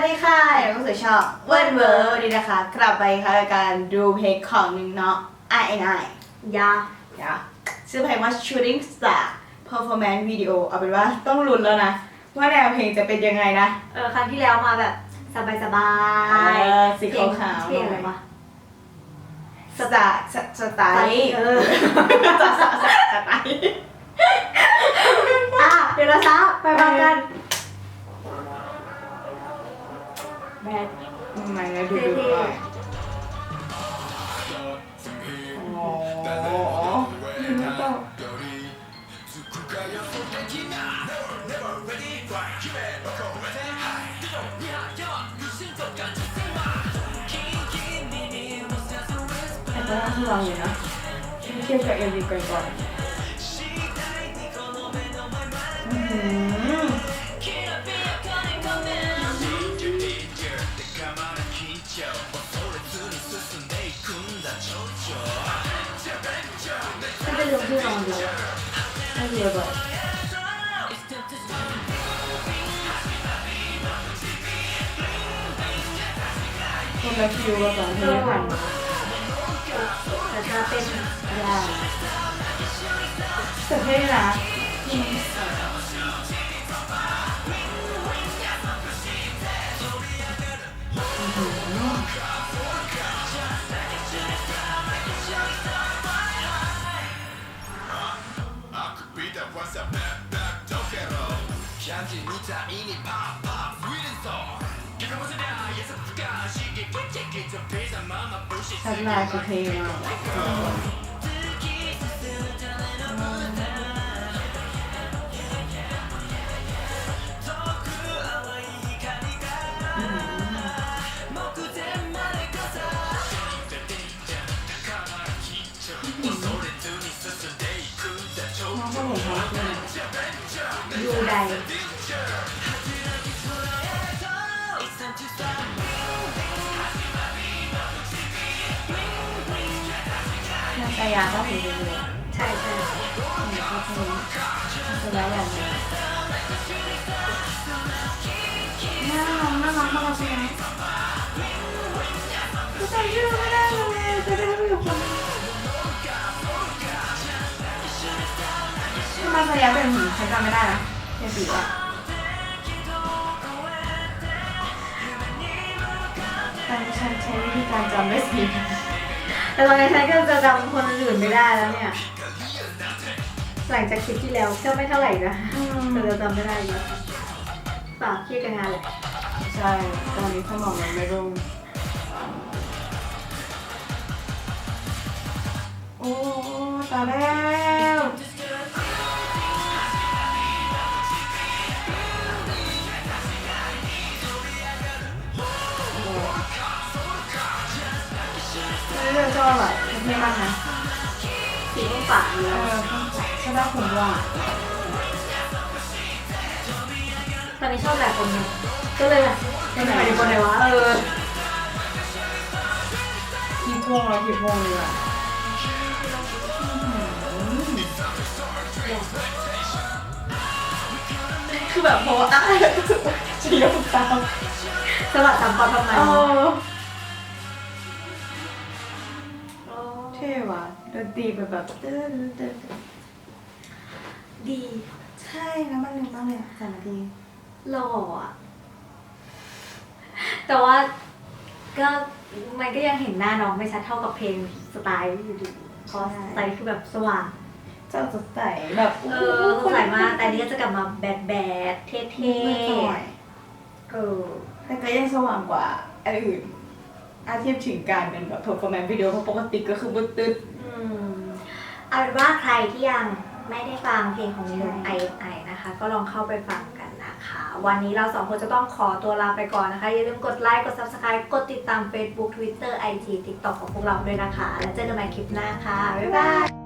วัสดีค่ะอยู่กับสู่ช่องเวิร์ดเวิร์ดวันนี้นะคะ กลับไปค่ะกับการดูเพลงของหนึ่งเนาะ I N I ยาเดี๋ยวชื่อเพลงว่า Shooting Star Performance Video เอาเป็นว่าต้องลุ้นแล้วนะ ว่าแนวเพลงจะเป็นยังไงนะ เออครั้งที่แล้วมาแบบสบายสบาเอยอสีขาวๆเพลงอะไรวะ สไตล์สสไตล์เออสไตล์สไตล์ อะเดี๋ยวเราซะไปฟังกัน แบดทำไมนะดูดูก่อนโอ้โหแต่ก็น่าที่วางอยู่นะเทียบกับเอ็มวีก่อนก่อนอื้อหือ ฉันเป็นเรื่องที่นอนเดียวน่าเดียแบบคนละคิวกับตอนที่ผ่านมาแต่จะเป็นยาแต่เท่นะ pop pop 吗 หน้าตายาก็เห็นดูเลยใช่ใช่เห็นเขาเพลงจะได้อย่างนี้น่ารักน่ารักมากเลยนะก็จำชื่อไม่ได้เลยจะได้ไม่อยู่คนทำไมพยายามเป็นหืมฉันจำไม่ได้นะ เจสีอะแต่ฉันใช้วิธีการจำได้สิแต่ตอนนี้ฉันก็จะจำคนอื่นไม่ได้แล้วเนี่ย หลังจากคลิปที่แล้วก็ไม่เท่าไหร่นะแต่จะจำไม่ได้เยอะฝากเครียดกับงานเลยใช่ ตอนนี้สมองมันไม่รุ่งโอ้ตาแล้วเรื่อ งชอบอะเท่มากนะสีต้องฝากเยเออะอชอบได้ผมว่าตอนนี้ชอบแบบคนนึงก็เลยแบบเป็นใครคนไหนวะเออทีพวงแล้วทีพวงเลยอะคือแบบเพราะว่าอ้ายจะยกตามสวัสดีตามความทำไม เออโอ้เท่ว่ะดนตรีแบบแบบเต้นเต้นดีใช่นะมันเร็วมากเลยอะสามนาทีหล่ออะแต่ว่าก็มันก็ยังเห็นหน้าน้องไม่ชัดเท่ากับเพลงสไตล์อยู่ดีเพราะสไตล์คือแบบสว่าง เจ้าสดใสแบบเออสดใสมากแต่อันนี้ก็จะกลับมาแบดแบดๆเท่ไม่สวยๆเออแต่ก็ยังสว่างกว่าอันอื่น อาเทียบถึงการเป็นแบบ performance video เพราะปกติก็คือบึ้ดตึ๊ด อืมเอาเป็นว่าใครที่ยังไม่ได้ฟังเพลงของนิวใช่ไอไอนะคะ ก็ลองเข้าไปฟังกันนะคะ วันนี้เราสองคนจะต้องขอตัวลาไปก่อนนะคะ อย่าลืมกดไลค์ กด subscribe กดติดตาม Facebook Twitter IG TikTok ของพวกเราด้วยนะคะ แล้วเจอกันใหม่คลิปหน้าค่ะ บ๊ายบาย